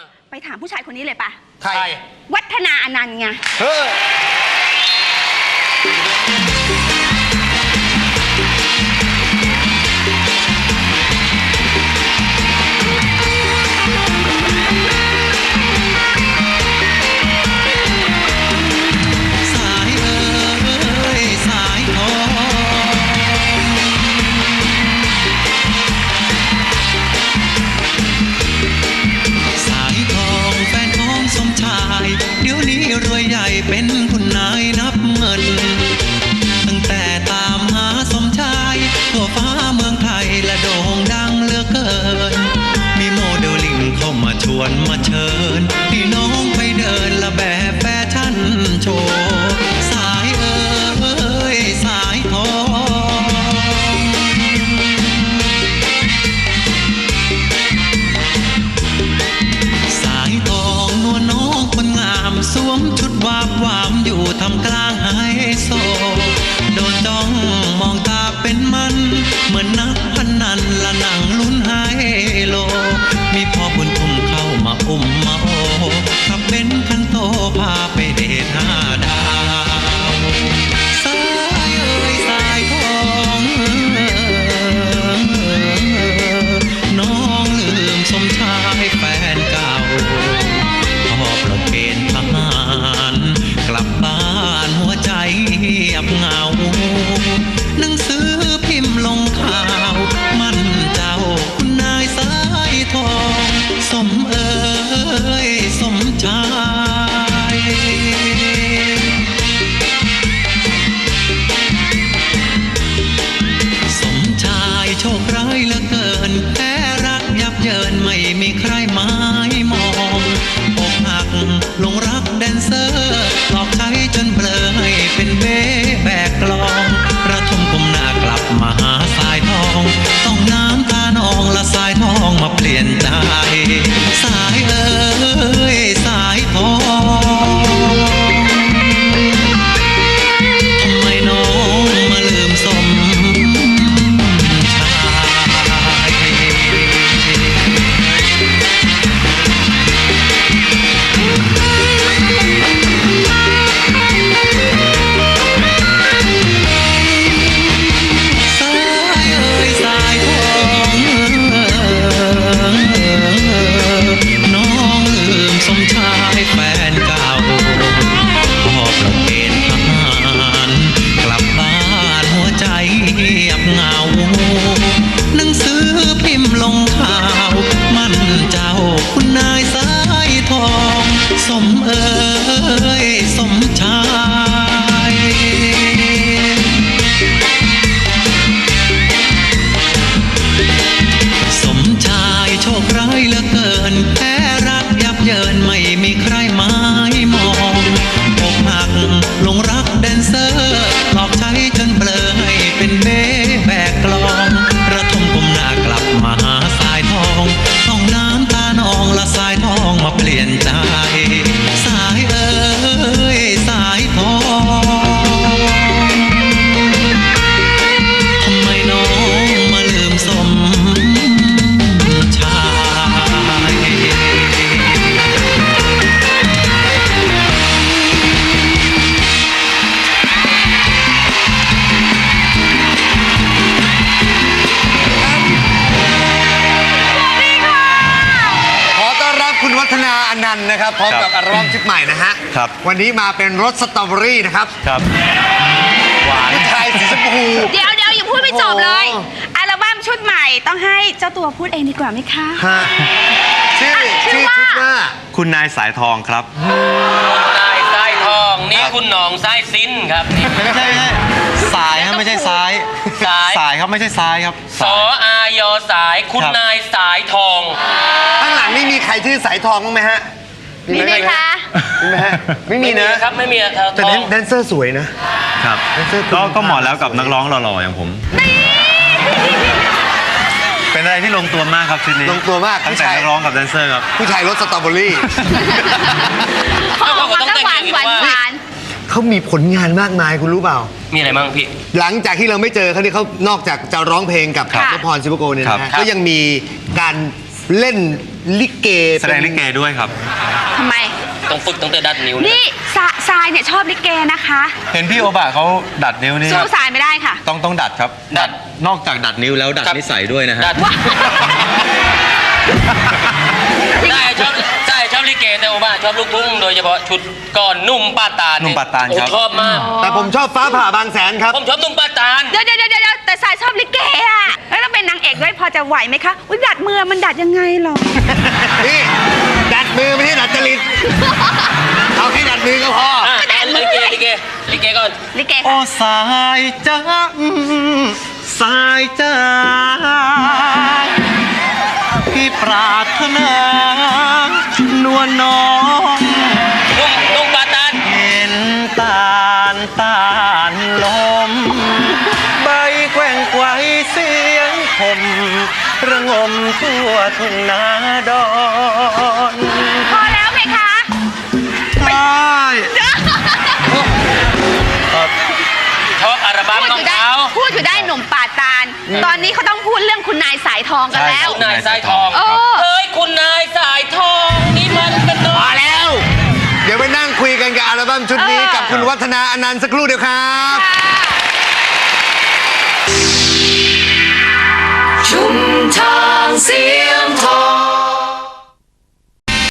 อไปถามผู้ชายคนนี้เลยปะใครใครวัฒนาอนันต์ไง เฮ้ย นาอนันต์นะครับพร้อมกับครัอับลบั้มชุดใหม่นะฮะครับ วันนี้มาเป็นรสสตรอเบอรี่นะครับครับ หวานผู้ชายสีชมพู เดี๋ยวเดี๋ยวอย่าพูดไม่จบเลย โอ้ อัลบั้มชุดใหม่ต้องให้เจ้าตัวพูดเองดีกว่าไหมคะ ฮะชื่อชื่ชื่ออว่า ชุดว่า คุณนายสายทองครับนายไส้ทอง นี่คุณหนองไส้ซินครับนี่ ไม่ใช่ไม่ใช่สายครับไม่ใช่ซ้ายสาย สายครับไม่ใช่ซ้ายครับสออายอสายคุณครับ นายสายทอง ข้างหลังนี่มีใครชื่อสายทองบ้างไหมฮะ มีไหมคะ มีไหมฮะไม่มีนะ ครับไม่มีอะครับแต่ทแดองนแดนเซอร์สวยนะ ครับเป็นเสื้อคลุมก็ก็เหมาะแล้วกับนักร้องหล่อๆอย่างผม เป็นอะไรที่ลงตัวมากครับชุดนี้ลงตัวมากตั้งผู้แต่ชาย นักร้องกับแดนเซอร์ครับ ผู้ชายรสสตรอเบอรี่พอออกมาก็หวานหวานหวานเขามีผลงานมากมายคุณรู้เปล่า มีอะไรบ้างพี่ หลังจากที่เราไม่เจอเขาเนี่ยเขานอกจากจะร้องเพลงกับค่ะเจ้าพรซิวโกเนี่ยนะครัฮะบก็ยังมีการ เล่นลิเกแสดงลิเกด้วยครับ ทำไม ต้องฝึกตั้งแต่ดัดนิ้วเนี่ยนี่สาทรายเนี่ยชอบลิเกนะคะเห็นพี่โอบะเขาดัดนิ้วนี่สู้ทรายไม่ได้ค่ะต้องต้องดัดครับ ดัดนอกจากดัดนิ้วแล้วดัดครับนิสัยด้วยนะฮะ ดัดว้าได้ชอบได้ชอบ ลิเกแต่ว่าชอบลูกทุ่งโดยเฉพาะชุดก่อนนุ่มป้าตาลนุ่มป้าตาลโอ้ครับชอบมากแต่ผมชอบฟ้าผ่าบางแสนครับ ผมชอบนุ่มป้าตาล เดี๋ยวเดี๋ยวเดี๋ยวเดี๋ยวแต่ทรายชอบลิเกอะแล้วต้องเป็นนางเอกด้วยพอจะไหวไหมคะอุ้ยดัดมือมันดัดยังไงหรอนี่ดัดมือไม่ใช่ดัดจริตเอาแค่ดัดมือก็พออะลิเกลิเกลิเกก่อนลิเกโอ้ค่ะสายจ้าอืมสายจ้าพี่ปรารถนา นวลน้องนุ่มนุ่มป้าตาลเห็นตาลตาลลม ใบแกว่งไกวเสียงผมระงมทั่วทุ่งนาดอนพอแล้วไหมคะ ใช่ชอบอัลบั้มพูดน้อองยู่ได้เท้าพูดอยู่ได้หนุ่มป่าตาล ตอนนี้เขาต้องพูดเรื่องคุณนายสายทองกันแล้ว คุณนายสายทอง เออเฮ้ยคุณนายสายทอง พอแล้ว เดี๋ยวไปนั่งคุยกันกับอัลบั้มชุดนี้กับคุณวัฒนาอนันต์สักครู่เดียวครับชุมทางเสียงทอง